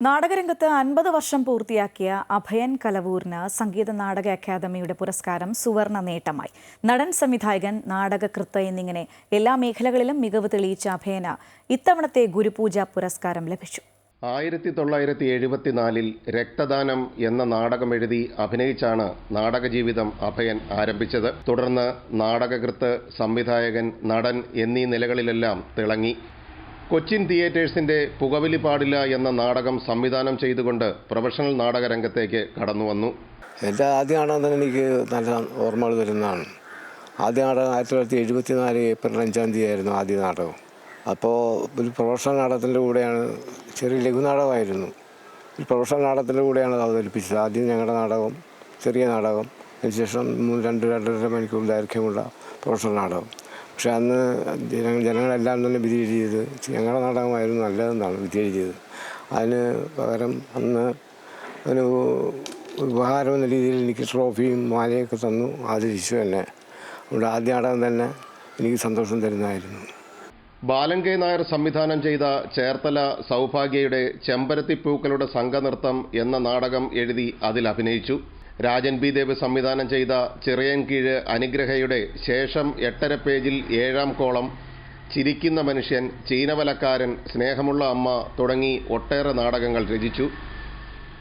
നാടകരംഗത്ത് അൻപത് വർഷം പൂർത്തിയാക്കിയ അഭയൻ കലവൂരിന് സംഗീത നാടക അക്കാദമിയുടെ പുരസ്കാരം സുവർണ നേട്ടമായി. നടൻ സംവിധായകൻ നാടകകൃത്ത് എന്നിങ്ങനെ എല്ലാ മേഖലകളിലും മികവ് തെളിയിച്ച അഭയന് ഇത്തവണത്തെ ഗുരുപൂജ പുരസ്കാരം ലഭിച്ചു. ആയിരത്തി തൊള്ളായിരത്തി എഴുപത്തിനാലിൽ രക്തദാനം എന്ന നാടകം എഴുതി അഭിനയിച്ചാണ് നാടകജീവിതം അഭയൻ ആരംഭിച്ചത്. തുടർന്ന് നാടകകൃത്ത് സംവിധായകൻ നടൻ എന്നീ നിലകളിലെല്ലാം തിളങ്ങി. കൊച്ചിൻ തിയേറ്റേഴ്സിന്റെ പുകവലി പാടില്ല എന്ന നാടകം സംവിധാനം ചെയ്തുകൊണ്ട് പ്രൊഫഷണൽ നാടകരംഗത്തേക്ക് കടന്നുവന്നു. എന്റെ ആദ്യ നാടകം തന്നെ എനിക്ക് നല്ല ഓർമ്മകൾ വരുന്നതാണ്. ആദ്യ നാടകം ആയിരത്തി തൊള്ളായിരത്തി എഴുപത്തി നാല് ഏപ്രിൽ അഞ്ചാം തീയതി ആയിരുന്നു ആദ്യ നാടകം. അപ്പോൾ ഒരു പ്രൊഫഷണൽ നാടകത്തിന്റെ കൂടെയാണ് ചെറിയ ലഘുനാടകമായിരുന്നു ഒരു പ്രൊഫഷണൽ നാടകത്തിന്റെ കൂടെയാണ് അത് അവതരിപ്പിച്ചത്. ആദ്യം ഞങ്ങളുടെ നാടകം ചെറിയ നാടകം അതിനുശേഷം രണ്ട് രണ്ടര മണിക്കൂർ ദൈർഘ്യമുള്ള പ്രൊഫഷണൽ നാടകം. പക്ഷെ അന്ന് ജനങ്ങളെല്ലാം തന്നെ വിധി എഴുതിയത് ഞങ്ങളുടെ നാടകമായിരുന്നു നല്ലതെന്നാണ് വിധി എഴുതിയത് അതിന് പകരം അന്ന് ഒരു ഉപഹാരം എന്ന രീതിയിൽ എനിക്ക് ട്രോഫിയും മാലയൊക്കെ തന്നു. ആദരിച്ചു തന്നെ. അതുകൊണ്ട് ആദ്യ നാടകം തന്നെ എനിക്ക് സന്തോഷം തരുന്നതായിരുന്നു. ബാലൻ കെ നായർ സംവിധാനം ചെയ്ത ചേർത്തല സൗഭാഗ്യയുടെ ചെമ്പരത്തിപ്പൂക്കളുടെ സംഘനൃത്തം എന്ന നാടകം എഴുതി അതിൽ അഭിനയിച്ചു. രാജൻ ബി ദേവ് സംവിധാനം ചെയ്ത ചിറയൻകീഴ് അനുഗ്രഹയുടെ ശേഷം എട്ടര പേജിൽ ഏഴാം കോളം ചിരിക്കുന്ന മനുഷ്യൻ ചീനവലക്കാരൻ സ്നേഹമുള്ള അമ്മ തുടങ്ങി ഒട്ടേറെ നാടകങ്ങൾ രചിച്ചു.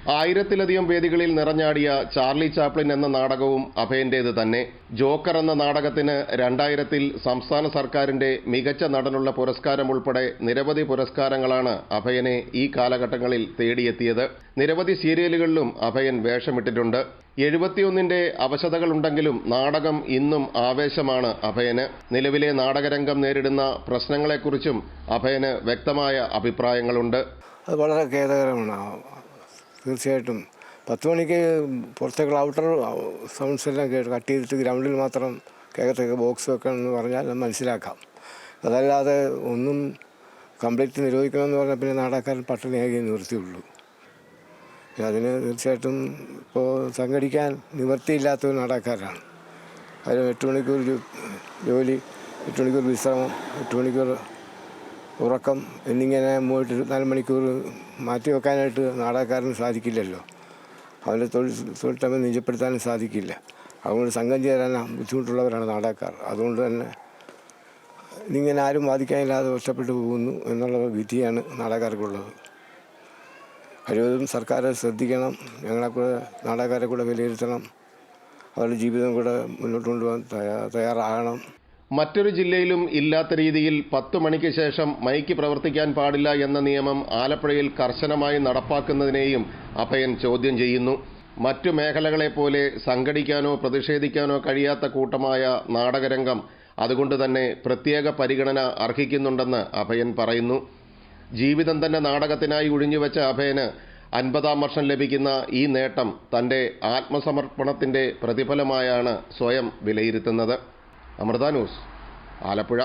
ആയിരത്തിലധികം വേദികളിൽ നിറഞ്ഞാടിയ ചാർലി ചാപ്ലിൻ എന്ന നാടകവും അഭയന്റേത് തന്നെ. ജോക്കർ എന്ന നാടകത്തിന് രണ്ടായിരത്തിൽ സംസ്ഥാന സർക്കാരിന്റെ മികച്ച നടനുള്ള പുരസ്കാരം ഉൾപ്പെടെ നിരവധി പുരസ്കാരങ്ങളാണ് അഭയനെ ഈ കാലഘട്ടങ്ങളിൽ തേടിയെത്തിയത്. നിരവധി സീരിയലുകളിലും അഭയൻ വേഷമിട്ടിട്ടുണ്ട്. എഴുപത്തിയൊന്നിന്റെ അവശതകളുണ്ടെങ്കിലും നാടകം ഇന്നും ആവേശമാണ് അഭയന്. നിലവിലെ നാടകരംഗം നേരിടുന്ന പ്രശ്നങ്ങളെക്കുറിച്ചും അഭയന് വ്യക്തമായ അഭിപ്രായങ്ങളുണ്ട്. അത് വളരെ ഖേദകരമാണ്. തീർച്ചയായിട്ടും. പത്ത് മണിക്ക് പുറത്തേക്ക് ഔട്ടർ സൗണ്ട്സ് എല്ലാം കേട്ട് കട്ട് ചെയ്തിട്ട് ഗ്രൗണ്ടിൽ മാത്രം കേൾക്കത്തേക്ക് ബോക്സ് വെക്കണം എന്ന് പറഞ്ഞാൽ മനസ്സിലാക്കാം. അതല്ലാതെ ഒന്നും കംപ്ലീറ്റ് നിരോധിക്കണമെന്ന് പറഞ്ഞാൽ പിന്നെ നാടകക്കാരൻ പട്ടിണിയാകെ നിവൃത്തിയുള്ളൂ അതിന് തീർച്ചയായിട്ടും ഇപ്പോൾ സംഘടിക്കാൻ നിവൃത്തിയില്ലാത്ത ഒരു അതിന് എട്ട് മണിക്കൂർ ജോലി എട്ട് മണിക്കൂർ വിശ്രമം എട്ട് മണിക്കൂർ ഉറക്കം എന്നിങ്ങനെ പോയിട്ട് ഇരുപത്തിനാല് മണിക്കൂർ മാറ്റി വെക്കാനായിട്ട് നാടകക്കാരന് സാധിക്കില്ലല്ലോ. അവന്റെ തൊഴിൽ തൊഴിൽ തമ്മിൽ നിജപ്പെടുത്താനും സാധിക്കില്ല. അതുകൊണ്ട് സംഘം ചേരാൻ ബുദ്ധിമുട്ടുള്ളവരാണ് നാടകക്കാർ. അതുകൊണ്ട് തന്നെ ഇതിങ്ങനെ ആരും ബാധിക്കാനില്ലാതെ ഒറ്റപ്പെട്ടു പോകുന്നു എന്നുള്ള വിധിയാണ് നാടകക്കാർക്കുള്ളത്. കഴിവതും സർക്കാർ ശ്രദ്ധിക്കണം ഞങ്ങളെ കൂടെ നാടകക്കാരെ കൂടെ വിലയിരുത്തണം അവരുടെ ജീവിതം കൂടെ മുന്നോട്ട് കൊണ്ടുപോകാൻ തയ്യാറാകണം. മറ്റൊരു ജില്ലയിലും ഇല്ലാത്ത രീതിയിൽ പത്തു മണിക്ക് ശേഷം മൈക്ക് പ്രവർത്തിക്കാൻ പാടില്ല എന്ന നിയമം ആലപ്പുഴയിൽ കർശനമായി നടപ്പാക്കുന്നതിനെയും അഭയൻ ചോദ്യം ചെയ്യുന്നു. മറ്റു മേഖലകളെ പോലെ സംഘടിക്കാനോ പ്രതിഷേധിക്കാനോ കഴിയാത്ത കൂട്ടമായ നാടകരംഗം അതുകൊണ്ട് തന്നെ പ്രത്യേക പരിഗണന അർഹിക്കുന്നുണ്ടെന്ന് അഭയൻ പറയുന്നു. ജീവിതം തന്നെ നാടകത്തിനായി ഒഴിഞ്ഞുവെച്ച അഭയന് അൻപതാം വർഷം ലഭിക്കുന്ന ഈ നേട്ടം തന്റെ ആത്മസമർപ്പണത്തിന്റെ പ്രതിഫലമായാണ് സ്വയം വിലയിരുത്തുന്നത്. അമൃത ന്യൂസ് ആലപ്പുഴ.